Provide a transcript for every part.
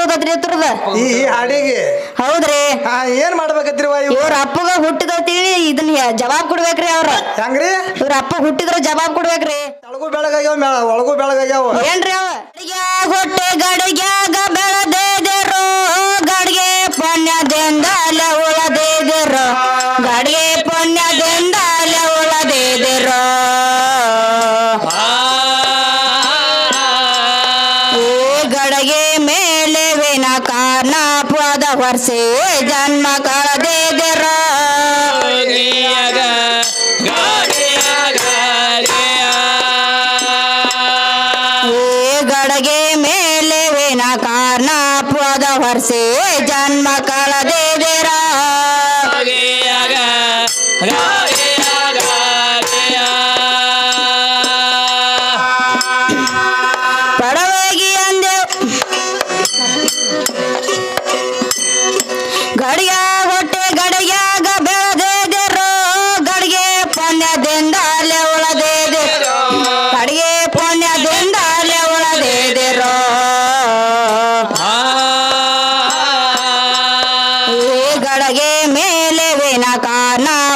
ಬೀಳ್ತೈತ್ರಿ ಇತ್ರದ ಈ ಹಾಡಿಗೆ. ಹೌದ್ರಿ. ಹಾ ಏನ್ ಮಾಡ್ಬೇಕತ್ರಿವ ಇವ್ ಇವ್ರ ಅಪ್ಪಗ ಹುಟ್ಟಿದೈತಿ ಇದನ್ನ ಜವಾಬ್ ಕೊಡ್ಬೇಕ್ರಿ ಅವ್ರ. ಹೆಂಗ್ರಿ? ಇವ್ರ ಅಪ್ಪ ಹುಟ್ಟಿದ್ರ ಜವಾಬ್ ಕೊಡ್ಬೇಕ್ರಿ. ತಳಗು ಬೆಳಗಾಗ್ಯಾವ ಒಳಗು ಒಳಗೂ ಬೆಳಗಾಗ್ಯಾವ. ಏನ್ರಿ ಅವ? ಗಡಿಗ್ಯಾಗ ಹೊಟ್ಟೆ ಗಡಿಗ್ಯಾಗ ಬೆಳೆದೇದಿರೋ ಪದ ವರ್ಷೆ ಜನ್ಮ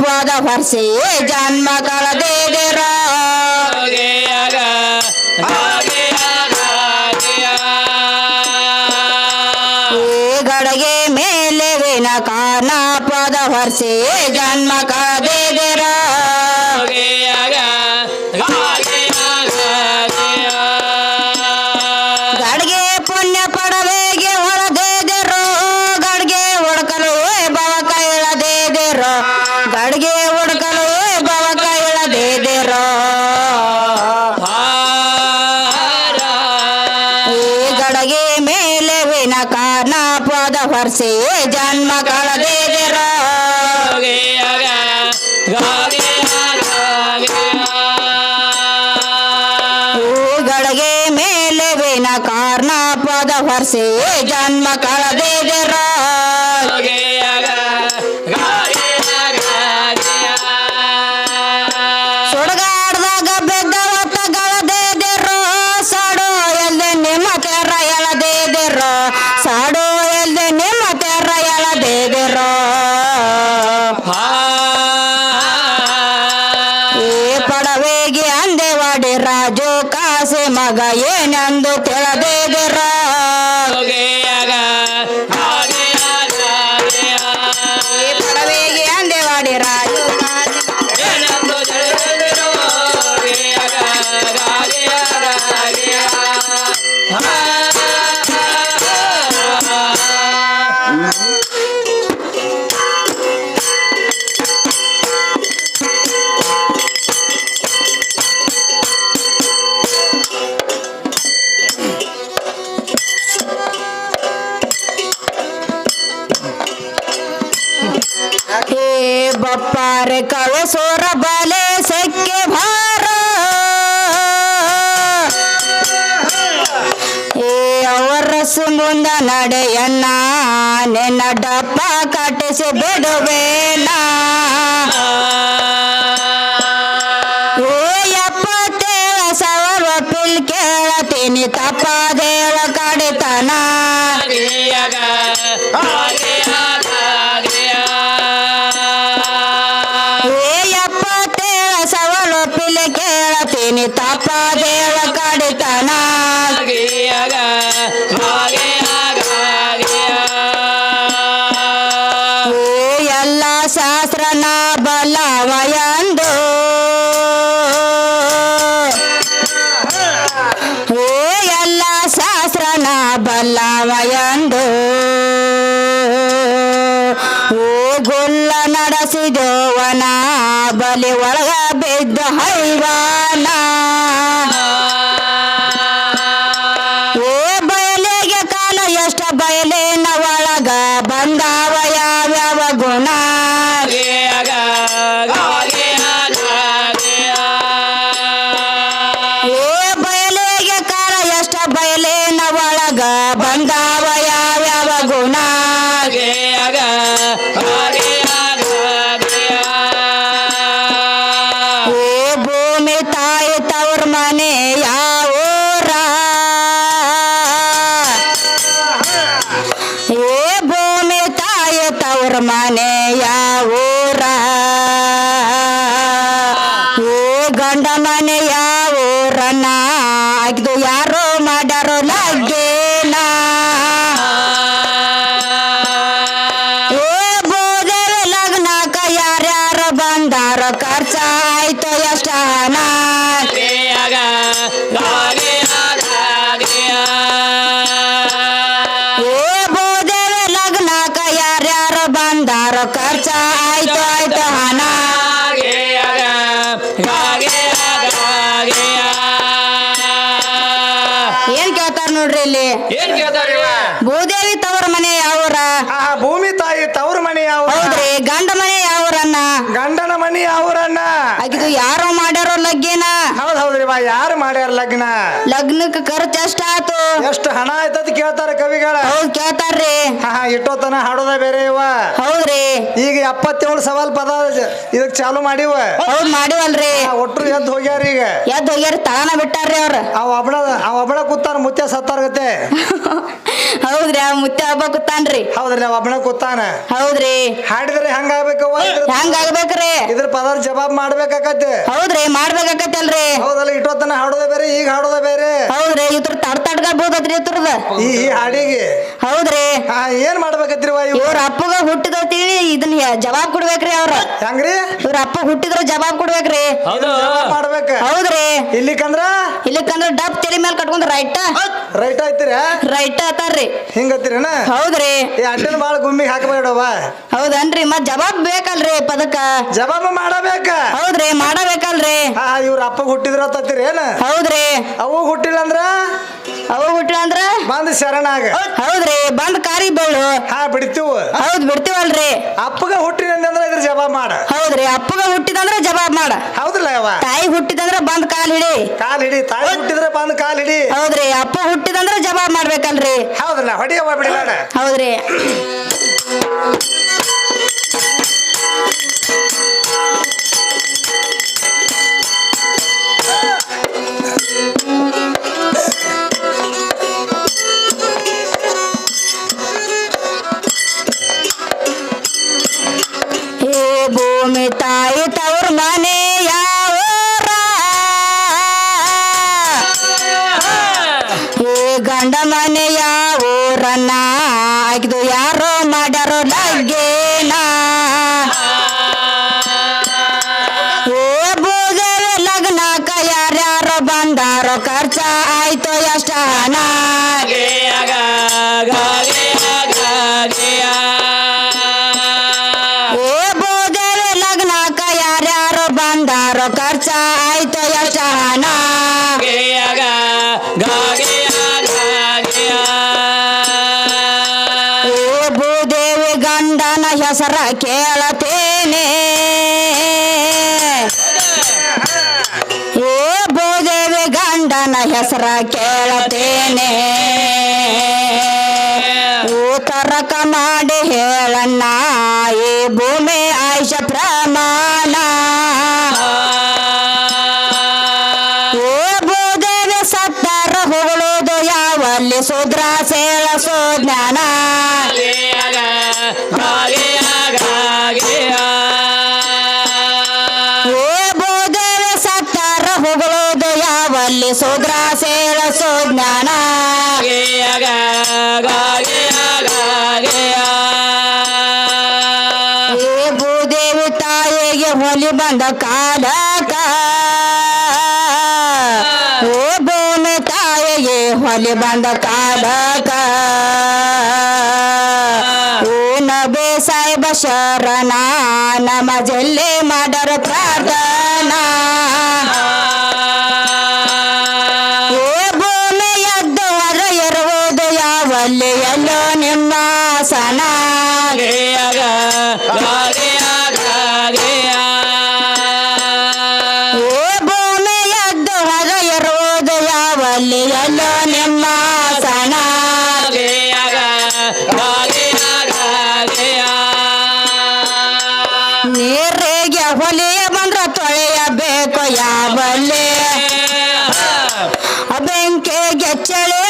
ಪದ ವರ್ಷೆ ಜನ್ಮ ಕಳೆದೇದಿರೋ ಈ ಗಡಗೆ ಮೇಲೆ ವಿನ ಕಾರಣ ಪದ ಜನ್ಮ ಕಳೆದಿರ ವರ್ಷೆ ಜನ್ಮ ಕಳೆದಿರೋ ಸುಡಗಾಡ್ದಾಗ ಬೆದ್ದ ಹೊತ್ತ ಗಳದೇದಿರೋ ಸಾಡು ಎಲ್ದೆ ನಿಮ್ಮ ತೆರ ಎಳದೇದಿರೋ ಸಾಡು ಎಲ್ದೆ ನಿಮ್ಮ ತೆರ ಎಳದೇದಿರೋ ಈ ಪಡವೆಗೆ ಅಂದೆವಾಡಿ ರಾಜು ಕಾಸೆ ಮಗ ಏನೆಂದು ತಿಳಿದೇದಿರೋ ಬಪ್ಪಾರೆ ಸೋರ ಬಲೆ ಸೆಕ್ಕೆ ಭಾರ. ಏ ಅವರಸು ಮುಂದ ನಡೆಯನ್ನ ನಿನ್ನ ಡಪ್ಪ ಕಟ್ಟಿಸಿ ಬಿಡುವೇನ ಯಪ್ಪ ಎಪ್ಪತ್ತೇಳ ಸವರ್ವ ಪಿಲ್ ಕೇಳತೀನಿ ತಪ್ಪದೇಳ ना बलावया ಮನಿ ಅವರನ್ನ. ಆಗಿದು ಯಾರೋ ಮಾಡ್ಯಾರೋ ಲಗ್ಗೇನ? ಬಾ ಯಾರು ಮಾಡ್ಯಾರ ಲಗ್ನ? ಲಗ್ನಕ್ಕೆ ಖರ್ಚು ಎಷ್ಟ ಆತು ಎಷ್ಟು ಹಣ ಆಯ್ತದ ಕೇಳ್ತಾರ ಕವಿಗಳ. ಹೌದ್ ಕೇಳ್ತಾರ್ರಿ. ಹಾ ಹಾ ಇಟ್ಟೋತನ ಹಾಡೋದ ಬೇರೆ ಇವ. ಹೌದ್ರಿ. ಈಗ ಎಪ್ಪತ್ತೇಳು ಸವಾಲ್ ಪದ ಇದಕ್ ಚಾಲು ಮಾಡಿವ. ಹೌದ್ ಮಾಡಿವಲ್ರಿ. ಆ, ಒಟ್ರು ಎದ್ದು ಹೋಗ್ಯಾರ ಈಗ. ಎದ್ದು ಹೋಗ್ಯಾರ ತಾನ ಬಿಟ್ಟಾರ್ರಿ ಅವ್ರ. ಅವ ಒಬ್ಬಳ ಅವ ಒಬ್ಳ ಕೂತಾನ ಮುತ್ಯ ಸತ್ತಾರ್ಗತ್ತೆ. ಹೌದ್ರಿ ಆ ಮುತ್ತೆ ಹಬ್ಬ ಕೂತಾನ್ರಿ. ಹೌದ್ರಿ ಅವ ಒಬ್ಬಳ ಕೂತಾನ. ಹೌದ್ರಿ. ಹಾಡಿದ್ರೆ ಹೆಂಗ ಹಂಗಾಗ್ಬೇಕ್ರಿ ಇದ್ರ- ಹೆಂಗ ಆಗ್ಬೇಕ್ರಿ? ಇದ್ರ ಪದಾರ್ ಜವಾಬ್ ಮಾಡ್ಬೇಕಾಕತ್ತೆ. ಹೌದ್ರಿ ಮಾಡ್ಬೇಕಾಕತ್ತಲ್ರಿ. ಹೌದಲ್ಲ ಇಟ್ಟೋತನ ಹಾಡೋದ ಬೇರೆ ಈಗ ಹಾಡೋದ ಬೇರೆ. ಹೌದ್ರಿ ಇದ್ರ ತಡ ತಡ್ಗ ಇದ್ರದ ಈ ಹಾಡಿಗೆ. ಹೌದ್ರಿ. ಆ, ಏನ್ ಮಾಡ್ಬೇಕತ್ರಿ ಇವ್ ಇವ್ರ ಅಪ್ಪಗ ಹುಟ್ಟಿದೈತಿ ಇದನ್ನ ಜವಾಬ್ ಕೊಡ್ಬೇಕ್ರಿ ಅವ್ರ. ಹೆಂಗ್ರಿ? ಇವ್ರ ಅಪ್ಪ ಹುಟ್ಟಿದ್ರ ಜವಾಬ್ ಕೊಡ್ಬೇಕ್ರಿ. ಹೌದು ಮಾಡ್ಬೇಕ. ಹೌದ್ರಿ. ಇಲ್ಲಿಕಂದ್ರ? ಇಲ್ಲಿಕಂದ್ರ ಡಬ್ ತಲೆ ಮೇಲೆ ಕಟ್ಕೊಂಡ್ ರೈಟ್. ರೈಟ್ ಆಯ್ತೀರಾ ರೈಟ್ ಆತಾರ್ರಿ. ಹಿಂಗತ್ತೀರನ? ಹೌದ್ರಿ. ಈ ಅಡ್ಡನ ಬಾಳ ಗುಮ್ಮಿಗೆ ಹಾಕಬೇಡವ ಹೌದನ್ರಿ ಮತ್ ಜವಾಬ್ ಬೇಕಲ್ರಿ ಪದಕ ಜವಾಬ ಮಾಡಬೇಕ. ಹೌದ್ರಿ ಮಾಡಬೇಕಲ್ರಿ. ಹಾ ಇವ್ರ ಅಪ್ಪ ಹುಟ್ಟಿದ್ರ ತತ್ತೀರಿ ಏನ? ಹೌದ್ರಿ. ಅವು ಹುಟ್ಟಿಲ್ಲ ಅಂದ್ರ? ಅವು ಹುಟ್ಟಿಲ್ಲ ಅಂದ್ರ? ಬಂದ್ ಶರಣಾಗ. ಹೌದ್ರಿ ಬಂದ್ ಕಾರಿ ಬೇಳು. ಹಾ ಬಿಡ್ತೀವ. ಹೌದ್ ಬಿಡ್ತೀವಲ್ರಿ. ಅಪ್ಪಗ ಹುಟ್ಟಿನ ಇದ್ರ ಜವಾಬ್ ಮಾಡ. ಹೌದ್ರಿ ಅಪ್ಪಗ ಹುಟ್ಟಿದಂದ್ರ ಜವಾಬ್ ಮಾಡ. ಹೌದ್ರಿ ಯವ್ವ? ತಾಯಿ ಹುಟ್ಟಿದಂದ್ರ ಬಂದ್ ಕಾಲ್ ಹಿಡಿ. ಕಾಲ್ ಹಿಡಿ ತಾಯಿ ಹುಟ್ಟಿದ್ರೆ ಬಂದ್ ಕಾಲ್ ಹಿಡಿ. ಹೌದ್ರಿ ಅಪ್ಪ ಜವಾಬ್ ಮಾಡ್ಬೇಕಲ್ರಿ ಹೌದಲ್ಲ ಹೊಡಿಯವ್ವ ಬಿಡಿಬೇಡ ಹೌದ್ರಿ. ಗಂಡ ಮನೆ ಯಾವೂರನ್ನ ಆಗಿದು ಯಾರೋ ಮಾಡ್ಯಾರೋ ಲಗ್ಗೇನ ಓ ಭೂದೇವಿ ಲಗ್ನಕ್ಕ ಯಾರ್ಯಾರೋ ಬಂದಾರೋ ಖರ್ಚ ಆಯ್ತು ಎಷ್ಟ ಓ ಭೂದೇವಿ ಲಗ್ನಕ್ಕ ಯಾರ್ಯಾರೋ ಬಂದಾರೋ ಖರ್ಚ ಕೇಳತೇನೆ. ಓ ಭೂದೇವಿ ಗಂಡನ ಹೆಸರ ಕೇಳತೇನೆ. ತರಕ ಮಾಡಿ ಹೇಳಣ್ಣ ಈ ಭೂಮಿ सुग्रासे रसो ज्ञाना गे अगा ये बंद काला का। ये भूमि ये होली बंद काल का। ऊन बेसाई नम नमजल्ले मडर प्रा ತೊಳೆಯಬೇಕು ಯಾವಲ್ಲಿ? ಬೆಂಕಿಗೆ ಚಳಿ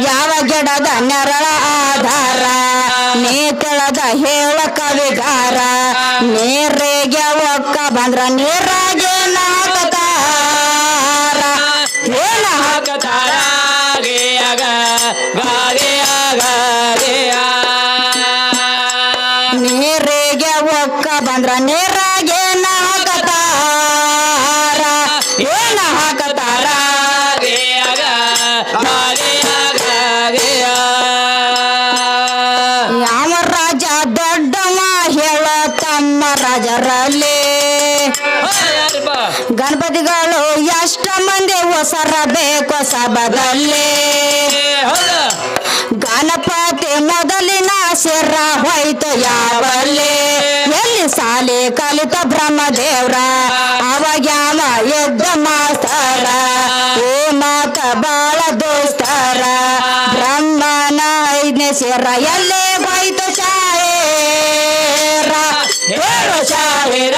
ಯಾವ ಗಿಡದ ನೆರಳ ಆಧಾರ? ನೀ ತಿಳದ ಹೇಳ ಕವಿಗಾರ. ನೀರಿಗೆ ಒಕ್ಕ ಬಂದ್ರ ನೀರಾಗೆ ಮಂದಿ ಹೊಸರ ಬೇಕು ಸಭದಲ್ಲಿ. ಹೌದಾ ಗಣಪತಿ ಮೊದಲಿನ ಶಿರ ಹೋಯ್ತು ಯಾವಲ್ಲಿ? ಎಲ್ಲಿ ಸಾಲಿ ಕಲಿತ ಬ್ರಹ್ಮದೇವ್ರ? ಅವ ಯಾವ ಯುದ್ಧ ಮಾಸ್ತಾರ? ಓ ಮಾತ ಬಾಳ ದೋಸ್ತರ. ಬ್ರಹ್ಮನ ಐದನೇ ಶಿರ ಎಲ್ಲಿ ಹೋಯ್ತು ಶಾಯೇರ ಹೇಳು ಶಾಯರ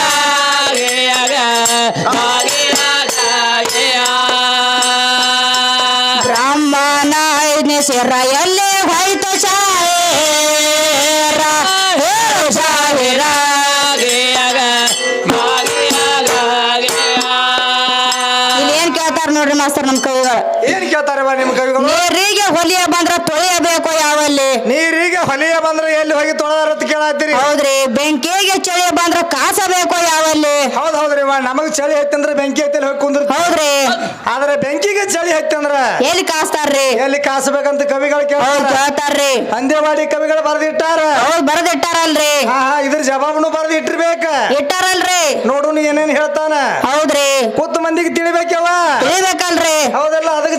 ಶಿರ ಎಲ್ಲಿ ಹೋಯ್ತು ಶಾಯರ. ಹೇಳು ಶಾಯರ ಇಲ್ಲಿ ಏನ್ ಕೇಳ್ತಾರ ನೋಡ್ರಿ ಮಾಸ್ತರ್ ನಮ್ ಕವಿಗಳು? ಏನ್ ಕೇಳ್ತಾರವ ನಿಮ್ ಕವಿಗಳು? ನೀರಿಗೆ ಹೊಲಿಯ ಬಂದ್ರ ಹೊಲಿಯ ಕೇಳತ್ತೀರಿ. ಹೌದ್ರಿ ಬೆಂಕಿಗೆ ಚಳಿ ಬಂದ್ರ ಕಾಸಬೇಕು ಯಾವಲ್ಲಿ? ಹೌದ್ ಹೌದ್ರಿ ನಮಗ್ ಚಳಿ ಹತ್ತಂದ್ರ ಬೆಂಕಿ ಹತ್ತಲ್ಲಿ ಹೋಗಿ ಕುಂದ್ರ ಹೌದ್ರಿ. ಆದ್ರೆ ಬೆಂಕಿಗೆ ಚಳಿ ಹತ್ತಂದ್ರ ಎಲ್ಲಿ ಕಾಸ್ತಾರ್ರಿ? ಎಲ್ಲಿ ಕಾಸಬೇಕಂತ ಕವಿಗಳು ಕೇಳ್ತಾರ್ರಿ. ಅಂದೇವಾಡಿ ಕವಿಗಳು ಬರೆದಿಟ್ಟಾರ. ಹೌದ್ ಬರದಿಟ್ಟಾರಲ್ರಿ. ಹಾ ಇದ್ರ ಜವಾಬ್ನು ಬರೆದು ಇಟ್ಟಿರ್ಬೇಕ ಇಟ್ಟಾರಲ್ರಿ. ನೋಡು ಏನೇನ್ ಹೇಳ್ತಾನ. ಹೌದ್ರಿ. ಕೂತ್ ಮಂದಿಗೆ ತಿಳಿಬೇಕವ ತಿಳಿಬೇಕಲ್ರಿ. ಹೌದಲ್ಲ ಅದಕ್ಕೆ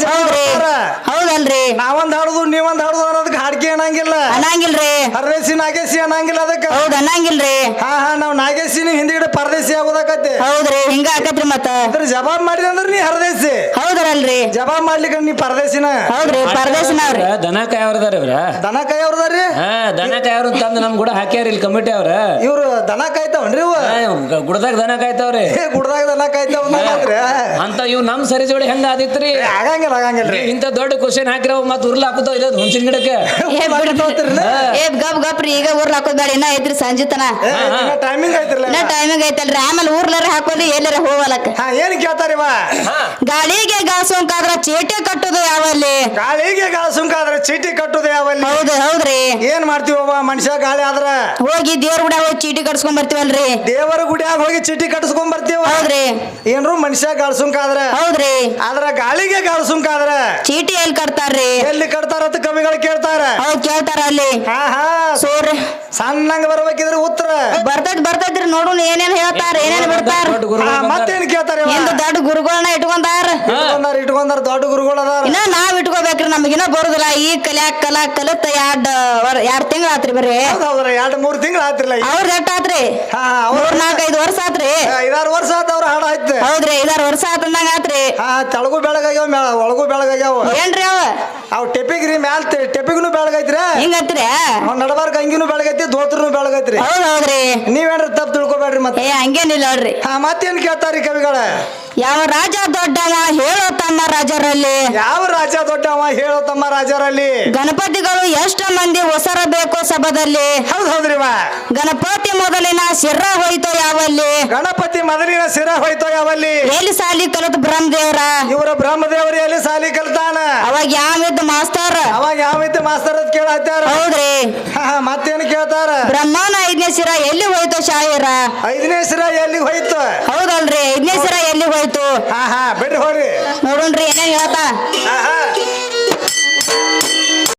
ಹೌದಲ್ರಿ ನಾವೊಂದ್ ಹಾಡುದು ನೀವೊಂದ್ ಹಾಡುದು ಅನ್ನೋದಕ್ಕೆ ಹಾಡಿಕೆ ಅನ್ನಂಗಿಲ್ಲ. ಅನ್ನಂಗಿಲ್ರಿ. ಹರದೇಸಿ ನಾಗೇಶಿ ಅನ್ನಂಗಿಲ್ಲ ಅದಕ್ಕೆ. ಹೌದ್ ಅನ್ನಂಗಿಲ್ರಿ. ಹಾ ಹಾ ನಾವ್ ನಾಗೇಶಿನ ಹಿಂದಿಗಡೆ ಪರದೇಶಿ ಆಗೋದಕ್ಕತ್ತೆ ಹೌದ್ರಿ ಹಿಂಗ ಆಕತ್ರಿ ಮತ್ತ. ಅದ್ರ ಜವಾಬ್ ಮಾಡಿದ ಅಂದ್ರೆ ನೀ ಹರದೇಶಿ. ಹೌದ್ರಲ್ರಿ. ಜವಾಬ್ ಮಾಡ್ಲಿಕ್ಕೆ ನೀ ಪರದೇಸಿನ ಹೌದ್ರಿ ಪರದೇಶನವ್ರಿ. ದನ ಕಾಯವ್ರದಾರ ಇವ್ರ? ದನ ಕೈ ಅವ್ರದಾರಿ ಹಾ ದನ ಕಾಯವ್ರ ತಂದು ನಮ್ ಕೂಡ ಹಾಕ್ಯಾರ ಇಲ್ಲಿ ಕಮಿಟಿ ಅವ್ರ. ಇವ್ರು ದನ ಕಾಯ್ತಾವನ್ರಿ ಇವ ಗುಡ್ದಾಗ ದನ ಕಾಯ್ತಾವ್ರಿ. ಏ, ಗುಡ್ದಾಗ ದನ ಕಾಯ್ತಾವ ಅಂತ ಇವ್ ನಮ್ ಸರಿ ಜೋಡಿ ಹೆಂಗ ಆದಿತ್ರಿ? ಆಗಂಗಿಲ್ಲ ಆಗಂಗಿಲ್ರಿ. ಇಂತ ದೊಡ್ಡ ಕ್ವಶನ್ ಹಾಕಿರ ಮತ್ ಉರ್ಲ ಹಾಕುತ್ತಾವ ಇಲ್ಲ ಹುಂಚಿನ ಗಿಡಕ್ಕೆ? ಗಪ್ ಗಪ್ರಿ ಈಗ ಊರ್ಲ ಹಾಕೋದ್ ಬೇಡ ಇನ್ನ ಐತ್ರಿ ಸಂಜಿತನ ಟೈಮಿಂಗ್ ಐತಿರ್ಲ ಇನ್ನ ಟೈಮಿಂಗ್ ಐತಲ್ರಿ ಆಮೇಲೆ ಊರ್ಲಾರ ಹಾಕೋದು ಎಲ್ಲಾರ ಹೋಗಲಕ್ಕ. ಹಾ ಏನ್ ಕೇಳ್ತಾರಿವ ಗಾಳಿಗೆ ಗಾಸೋಂಕಾದ್ರ ಚೀಟಿ ಕಟ್ಟುದು ಯಾವಲ್ಲಿ? ಗಾಳಿಗೆ ಗಾಳ ಸುಂಕ ಆದ್ರೆ ಚೀಟಿ ಕಟ್ಟುದು ಯಾವಲ್ಲಿ? ಹೌದು ಹೌದ್ರಿ. ಏನ್ ಮಾಡ್ತೀವವ್ವ ಮನುಷ್ಯ ಗಾಳಿ ಆದ್ರ? ಹೋಗಿ ದೇವ್ರ ಗುಡಿಯಾಗ ಹೋಗಿ ಚೀಟಿ ಕಟ್ಸ್ಕೊಂಡ್ ಬರ್ತೀವಲ್ರಿ. ದೇವರ ಗುಡಿಯಾಗ ಹೋಗಿ ಚೀಟಿ ಕಟ್ಸ್ಕೊಂಡ್ ಬರ್ತೀವ? ಹೌದ್ರಿ. ಏನ್ರು ಮನುಷ್ಯ ಗಾಳಿ ಸುಂಕ ಆದ್ರ ಹೌದ್ರಿ. ಆದ್ರ ಗಾಳಿಗೆ ಗಾಳ ಸುಂಕ ಆದ್ರ ಚೀಟಿ ಎಲ್ಲಿ ಕಟ್ತಾರ್ರಿ ಎಲ್ಲಿ ಕಟ್ತಾರ ಕವಿಗಳು ಕೇಳ್ತಾರ. ಕೇಳ್ತಾರ ಅಲ್ಲಿ. ಹಾ ಹಾ. ಸೋರ್ ಸಣ್ಣಂಗ ಬರ್ಬೇಕಿದ್ರೆ ಉತ್ತರ. ಬರ್ತೈತಿ ಬರ್ತೈತ್ರಿ ನೋಡು ಏನೇನ್ ಹೇಳ್ತಾರ ಏನೇನ್ ಬಿಡ್ತಾರ. ಹಾ, ಮತ್ತೇನ್ ಕೇಳ್ತಾರ ಎಂದು ದೊಡ್ಡ ಗುರುಗಳನ್ನ ಇಟ್ಕೊಂಡಾರ. ಇಟ್ಕೊಂಡಾರ ಇಟ್ಕೊಂಡಾರ ದೊಡ್ಡ ಗುರುಗಳು ಅದಾರ. ಇನ್ನ ನಾವ್ ಇಟ್ಕೋಬೇಕ್ರಿ ನಮಗಿನ್ನ ಬರುದಿಲ್ಲ. ಈ ಕಲ್ಯಾಕ್ ಕಲಾ ಕಲತ್ ಎರಡ್ ವರ್- ಎರಡ್ ತಿಂಗಳ ಆತ್ರಿ ಬರ್ರಿ. ಹೌದ್ ಹೌದ್ರ ಎರಡ್ ಮೂರು ತಿಂಗಳು ಆತಿರ್ಲ ಅವ್ರ ಎಷ್ಟ್ ಆತ್ರಿ? ಹಾ ಅವ್ರ ಮೂರ್ ನಾಲ್ಕೈದು ವರ್ಷ ಆತ್ರಿ. ಐದಾರು ವರ್ಷ ಆತ ಅವ್ರ ಹಾಡ ಆಯ್ತು ಹೌದ್ರಿ ವರ್ಷ ಆತಂದಂಗ ಆತ್ರಿ. ಹಾ ತೆಳಗು ಬೆಳಗಾಗ್ಯಾವ ಮ್ಯಾ ಒಳಗೂ ಬೆಳಗಾಗ್ಯಾವ. ಏನ್ರಿ ಅವ? ಅವ್ ಟೆಪಿಗ್ರಿ ಮ್ಯಾಲ ಟೆಪಿಗ್ನು ಬೆಳಗೈತ್ರಿ. ಹಿಂಗತ್ರಿ? ಅವ್ನ ನಡಬಾರ್ಕ ಅಂಗಿನೂ ಬೆಳಗೈತಿ ದೋತ್ರನು ಬೆಳಗೈತ್ರಿ. ಹೌದ್ ಹೌದ್ರಿ ನೀವೇನ್ರ ತಪ್ಪು ತಿಳ್ಕೊಬೇಡ್ರಿ ಮತ್ತೆ. ಏ ಹಂಗೇನಿಲ್ಲ ನೋಡ್ರಿ. ಹಾ ಮತ್ತೇನ್ ಕೇಳ್ತಾರಿ ಕವಿಗಳ? ಯಾವ ರಾಜ ದೊಡ್ಡವ ಹೇಳೋ ತಮ್ಮ ರಾಜರಲ್ಲಿ? ಯಾವ ರಾಜ ದೊಡ್ಡವ ಹೇಳೋ ತಮ್ಮ ರಾಜರಲ್ಲಿ? ಗಣಪತಿಗಳು ಎಷ್ಟು ಮಂದಿ ಹೊಸರ ಬೇಕು ಸಭದಲ್ಲಿ? ಹೌದ್ ಹೌದ್ರಿ ವಾ ಗಣಪತಿ ಮೊದಲಿನ ಶಿರ ಹೋಯ್ತೋ ಯಾವಲ್ಲಿ? ಗಣಪತಿ ಮೊದಲಿನ ಶಿರ ಹೋಯ್ತೋ ಯಾವಲ್ಲಿ? ಎಲ್ಲಿ ಸಾಲಿ ಕಲತ್ ಬ್ರಹ್ಮದೇವ್ರ. ಇವರ ಬ್ರಹ್ಮದೇವರ ಎಲ್ಲಿ ಸಾಲಿ ಕಲ್ತಾನ? ಅವಾಗ ಯಾವಿದ್ದ ಮಾಸ್ತರ್? ಅವಾಗ ಯಾವ ರೀತಿ ಮಾಸ್ತರ್ ಅಂತ ಕೇಳತ್ತಾರ ಹೌದ್ರಿ. ಮತ್ತೇನು ಕೇಳ್ತಾರ? ಬ್ರಹ್ಮನ ಐದನೇ ಶಿರ ಎಲ್ಲಿ ಹೋಯ್ತು ಶಾಹಿರ ಐದನೇ ಸಿರ ಎಲ್ಲಿ ಹೋಯ್ತು? ಹೌದಲ್ರಿ ಐದನೇ ಶಿರ ಎಲ್ಲಿ ಹೋಯ್ತು? ಹಾ ಹಾ ಬಿಡ್ರಿ ಹೋಗ್ರಿ. ನೋಡೋಣ್ರಿ ಏನೇನ್ ಹೇಳ್ತಾ?